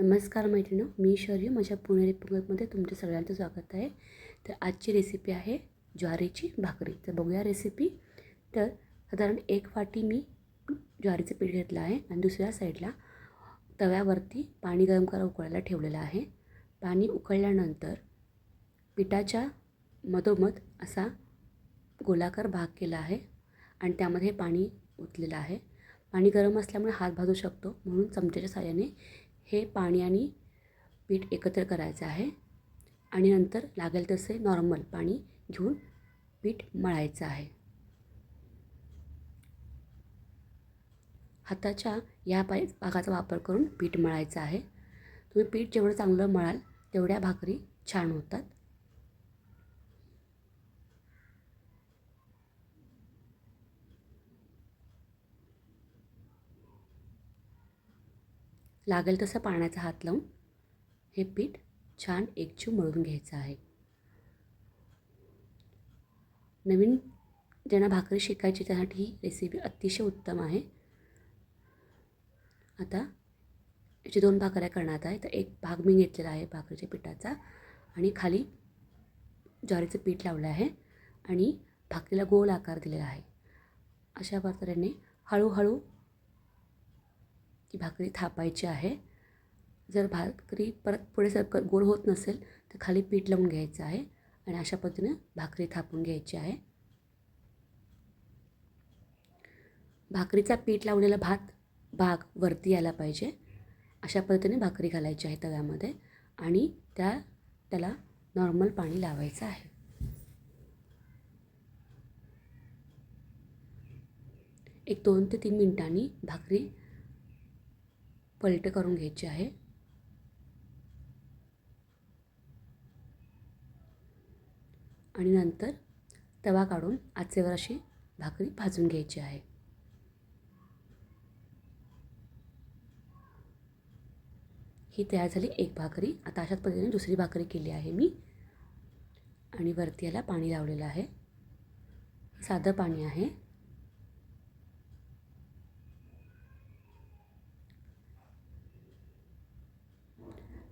नमस्कार मैत्रिणी मी शौर्य माझ्या पुणे रिपब्लिकमध्ये तुमच्या सगळ्यांचं स्वागत आहे. तर आजची रेसिपी आहे ज्वारीची भाकरी. तर बघूया रेसिपी तर साधारण एक वाटी मी ज्वारीचं पीठ घेतलं आहे आणि दुसऱ्या साईडला तव्यावरती पाणी गरम करा उकळायला ठेवलेलं आहे. पाणी उकळल्यानंतर पिठाच्या मधोमध असा गोलाकार भाग केला आहे आणि त्यामध्ये पाणी ओतलेलं आहे. पाणी गरम असल्यामुळे हात भाजू शकतो म्हणून चमच्याच्या साह्याने हे पाणी आणि पीठ एकत्र करायचं आहे. आणि नंतर लागेल तसे नॉर्मल पाणी घेऊन पीठ मळायचं आहे. हाताच्या या पाय भागाचा वापर करून पीठ मळायचं आहे. तुम्ही पीठ जेवढं चांगलं मळाल तेवढ्या भाकरी छान होतात. लागेल तसं पाण्याचा हात लावून हे पीठ छान एकजीव मळून घ्यायचं आहे. नवीन ज्यांना भाकरी शिकायची त्यासाठी ही रेसिपी अतिशय उत्तम आहे. आता याची दोन भाकऱ्या करण्यात आहे. तर एक भाग मी घेतलेला आहे भाकरीच्या पिठाचा आणि खाली ज्वारीचं पीठ लावलं आहे आणि भाकरीला गोल आकार दिलेला आहे. अशा प्रकारे हळूहळू ती भाकरी थापायची आहे. जर भाकरी परत पुढे सरकत गोल होत नसेल तर खाली पीठ लावून घ्यायचं आहे आणि अशा पद्धतीने भाकरी थापून घ्यायची आहे. भाकरीचा पीठ लावलेला भात भाग वरती यायला पाहिजे. अशा पद्धतीने भाकरी घालायची आहे तव्यामध्ये आणि त्या त्याला नॉर्मल पाणी लावायचं आहे. एक दोन ते तीन मिनटांनी भाकरी पलट करून घ्यायची आहे. आणि नंतर तवा काढून आचेवर अशी भाकरी भाजून घ्यायची आहे. ही तयार झाली एक भाकरी. आता अशाच पद्धतीने दुसरी भाकरी केली आहे मी. आणि वरती याला पाणी लावलेलं आहे. साधं पाणी आहे.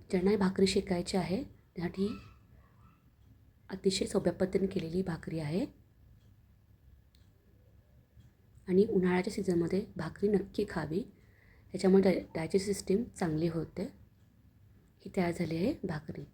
ज्यांना भाकरी शिकायची आहे. त्यासाठी अतिशय सोप्या पद्धतीने केलेली भाकरी आहे. आणि उन्हाळ्याच्या सीझनमध्ये भाकरी नक्की खावी. त्याच्यामुळे डाय डायजेस्ट सिस्टीम चांगली होते. ही तयार झाली आहे भाकरी.